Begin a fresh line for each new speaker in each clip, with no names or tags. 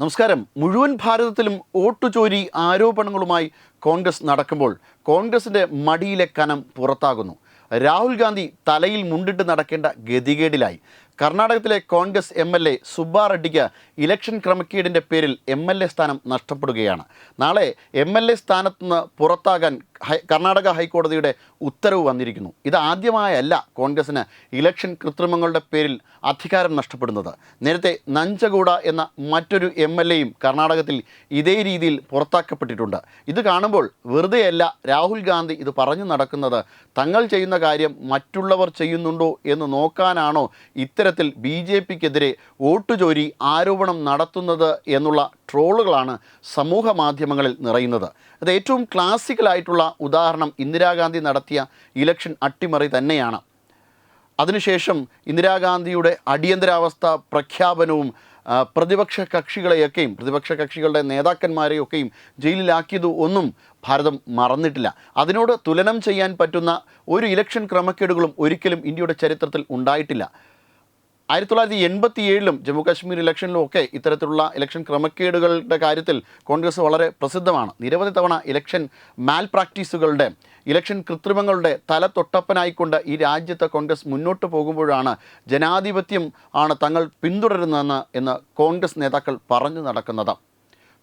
നമസ്കാരം. മുഴുവൻ ഭാരതത്തിലും വോട്ടുചോരി ആരോപണങ്ങളുമായി കോൺഗ്രസ് നടക്കുമ്പോൾ കോൺഗ്രസിന്റെ മടിയിലെ കനം പുറത്താകുന്നു. രാഹുൽ ഗാന്ധി തലയിൽ മുണ്ടിട്ട് നടക്കേണ്ട ഗതികേടിലായി. കർണാടകത്തിലെ Congress M L A Subba റെഡ്ഡിക്ക് election ക്രമക്കേടിന്റെ പേരിൽ എം എൽ എ സ്ഥാനം നഷ്ടപ്പെടുകയാണ്. നാളെ എം എൽ എ സ്ഥാനത്ത് നിന്ന് പുറത്താകാൻ കർണാടക ഹൈക്കോടതിയുടെ ഉത്തരവ് വന്നിരിക്കുന്നു. ഇത് ആദ്യമായല്ല കോൺഗ്രസിന് ഇലക്ഷൻ കൃത്രിമങ്ങളുടെ പേരിൽ അധികാരം നഷ്ടപ്പെടുന്നത്. നേരത്തെ നഞ്ചഗൂഡ എന്ന മറ്റൊരു എം എൽ എയും കർണാടകത്തിൽ ഇതേ രീതിയിൽ പുറത്താക്കപ്പെട്ടിട്ടുണ്ട്. ഇത് കാണുമ്പോൾ വെറുതെയല്ല രാഹുൽ ഗാന്ധി ഇത് പറഞ്ഞു നടക്കുന്നത്. തങ്ങൾ ചെയ്യുന്ന കാര്യം മറ്റുള്ളവർ ചെയ്യുന്നുണ്ടോ എന്ന് നോക്കാനാണോ ഇത്തരത്തിൽ ബി ജെ പിക്കെതിരെ വോട്ടുചോരി ആരോപണം നടത്തുന്നത് എന്നുള്ള ട്രോളുകളാണ് സമൂഹ മാധ്യമങ്ങളിൽ നിറയുന്നത്. അത് ഏറ്റവും ക്ലാസിക്കലായിട്ടുള്ള ഉദാഹരണം ഇന്ദിരാഗാന്ധി നടത്തിയ ഇലക്ഷൻ അട്ടിമറി തന്നെയാണ്. അതിനുശേഷം ഇന്ദിരാഗാന്ധിയുടെ അടിയന്തരാവസ്ഥ പ്രഖ്യാപനവും പ്രതിപക്ഷ കക്ഷികളെയൊക്കെയും പ്രതിപക്ഷ കക്ഷികളുടെ നേതാക്കന്മാരെയൊക്കെയും ജയിലിലാക്കിയത് ഒന്നും ഭാരതം മറന്നിട്ടില്ല. അതിനോട് തുലനം ചെയ്യാൻ പറ്റുന്ന ഒരു ഇലക്ഷൻ ക്രമക്കേടുകളും ഒരിക്കലും ഇന്ത്യയുടെ ചരിത്രത്തിൽ ഉണ്ടായിട്ടില്ല. ആയിരത്തി തൊള്ളായിരത്തി എൺപത്തി ഏഴിലും ജമ്മു കാശ്മീർ ഇലക്ഷനിലും ഒക്കെ ഇത്തരത്തിലുള്ള ഇലക്ഷൻ ക്രമക്കേടുകളുടെ കാര്യത്തിൽ കോൺഗ്രസ് വളരെ പ്രസിദ്ധമാണ്. നിരവധി തവണ ഇലക്ഷൻ മാൽ പ്രാക്ടീസുകളുടെ ഇലക്ഷൻ കൃത്രിമങ്ങളുടെ തല തൊട്ടപ്പനായിക്കൊണ്ട് ഈ രാജ്യത്തെ കോൺഗ്രസ് മുന്നോട്ട് പോകുമ്പോഴാണ് ജനാധിപത്യം ആണ് തങ്ങൾ പിന്തുടരുന്നതെന്ന് എന്ന് കോൺഗ്രസ് നേതാക്കൾ പറഞ്ഞു നടക്കുന്നത്.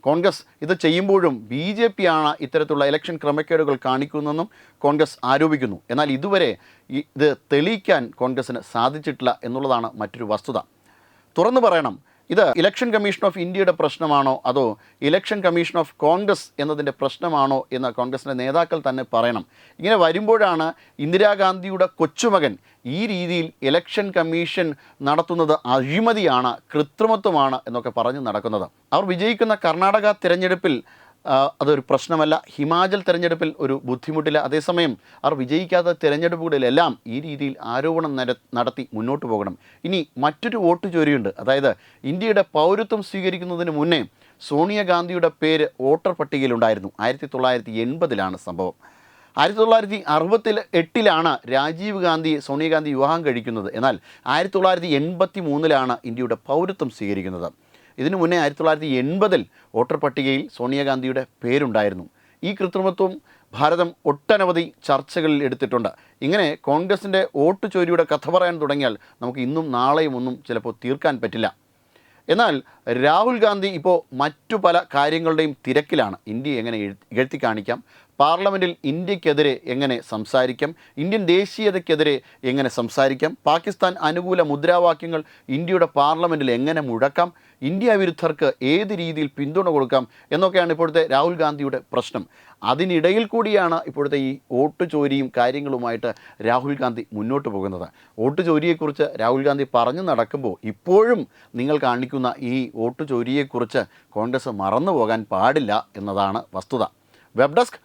കോൺഗ്രസ് ഇത് ചെയ്യുമ്പോഴും ബി ജെ പി ആണ് ഇത്തരത്തിലുള്ള ഇലക്ഷൻ ക്രമക്കേടുകൾ കാണിക്കുന്നതെന്നും കോൺഗ്രസ് ആരോപിക്കുന്നു. എന്നാൽ ഇതുവരെ ഇത് തെളിയിക്കാൻ കോൺഗ്രസിന് സാധിച്ചിട്ടില്ല എന്നുള്ളതാണ് മറ്റൊരു വസ്തുത. തുറന്നു പറയണം ഇത് ഇലക്ഷൻ കമ്മീഷൻ ഓഫ് ഇന്ത്യയുടെ പ്രശ്നമാണോ അതോ ഇലക്ഷൻ കമ്മീഷൻ ഓഫ് കോൺഗ്രസ് എന്നതിന്റെ പ്രശ്നമാണോ എന്ന് കോൺഗ്രസിന്റെ നേതാക്കൾ തന്നെ പറയണം. ഇങ്ങനെ വരുമ്പോഴാണ് ഇന്ദിരാഗാന്ധിയുടെ കൊച്ചുമകൻ ഈ രീതിയിൽ ഇലക്ഷൻ കമ്മീഷൻ നടത്തുന്നത് അഴിമതിയാണ് കൃത്രിമത്വമാണ് എന്നൊക്കെ പറഞ്ഞ് നടക്കുന്നത്. അവർ വിജയിക്കുന്ന കർണാടക തിരഞ്ഞെടുപ്പിൽ അതൊരു പ്രശ്നമല്ല. ഹിമാചൽ തെരഞ്ഞെടുപ്പിൽ ഒരു ബുദ്ധിമുട്ടില്ല. അതേസമയം അവർ വിജയിക്കാത്ത തിരഞ്ഞെടുപ്പുകളിലെല്ലാം ഈ രീതിയിൽ ആരോപണം നടത്തി മുന്നോട്ട് പോകണം. ഇനി മറ്റൊരു വോട്ട് ചോരിയുണ്ട്. അതായത് ഇന്ത്യയുടെ പൗരത്വം സ്വീകരിക്കുന്നതിന് മുന്നേ സോണിയാഗാന്ധിയുടെ പേര് വോട്ടർ പട്ടികയിലുണ്ടായിരുന്നു. ആയിരത്തി തൊള്ളായിരത്തി എൺപതിലാണ് സംഭവം. ആയിരത്തി തൊള്ളായിരത്തി അറുപത്തിൽ എട്ടിലാണ് രാജീവ് ഗാന്ധി സോണിയാഗാന്ധി വിവാഹം കഴിക്കുന്നത്. എന്നാൽ ആയിരത്തി തൊള്ളായിരത്തി എൺപത്തി മൂന്നിലാണ് ഇന്ത്യയുടെ പൗരത്വം സ്വീകരിക്കുന്നത്. ഇതിനു മുന്നേ ആയിരത്തി തൊള്ളായിരത്തി എൺപതിൽ വോട്ടർ പട്ടികയിൽ സോണിയാഗാന്ധിയുടെ പേരുണ്ടായിരുന്നു. ഈ കൃത്രിമത്വം ഭാരതം ഒട്ടനവധി ചർച്ചകളിൽ എടുത്തിട്ടുണ്ട്. ഇങ്ങനെ കോൺഗ്രസിന്റെ വോട്ട് ചോരിയുടെ കഥ പറയാൻ തുടങ്ങിയാൽ നമുക്ക് ഇന്നും നാളെയും ഒന്നും ചിലപ്പോൾ തീർക്കാൻ പറ്റില്ല. എന്നാൽ രാഹുൽ ഗാന്ധി ഇപ്പോൾ മറ്റു പല കാര്യങ്ങളുടെയും തിരക്കിലാണ്. ഇന്ത്യ എങ്ങനെ എഴു- ഇകഴ്ത്തി കാണിക്കാം? പാർലമെന്റിൽ ഇന്ത്യക്കെതിരെ എങ്ങനെ സംസാരിക്കാം? ഇന്ത്യൻ ദേശീയതയ്ക്കെതിരെ എങ്ങനെ സംസാരിക്കാം? പാകിസ്ഥാൻ അനുകൂല മുദ്രാവാക്യങ്ങൾ ഇന്ത്യയുടെ പാർലമെന്റിൽ എങ്ങനെ മുഴക്കാം? ഇന്ത്യ വിരുദ്ധർക്ക് ഏത് രീതിയിൽ പിന്തുണ കൊടുക്കാം? എന്നൊക്കെയാണ് ഇപ്പോഴത്തെ രാഹുൽ ഗാന്ധിയുടെ പ്രശ്നം. അതിനിടയിൽ കൂടിയാണ് ഇപ്പോഴത്തെ ഈ വോട്ട് ചോരിയും കാര്യങ്ങളുമായിട്ട് രാഹുൽ ഗാന്ധി മുന്നോട്ട് പോകുന്നത്. വോട്ട് ചോരിയെക്കുറിച്ച് രാഹുൽ ഗാന്ധി പറഞ്ഞു നടക്കുമ്പോൾ ഇപ്പോഴും നിങ്ങൾ കാണിക്കുന്ന ഈ വോട്ട് ചോരിയെക്കുറിച്ച് കോൺഗ്രസ് മറന്നു പോകാൻ പാടില്ല എന്നതാണ് വസ്തുത. Web desk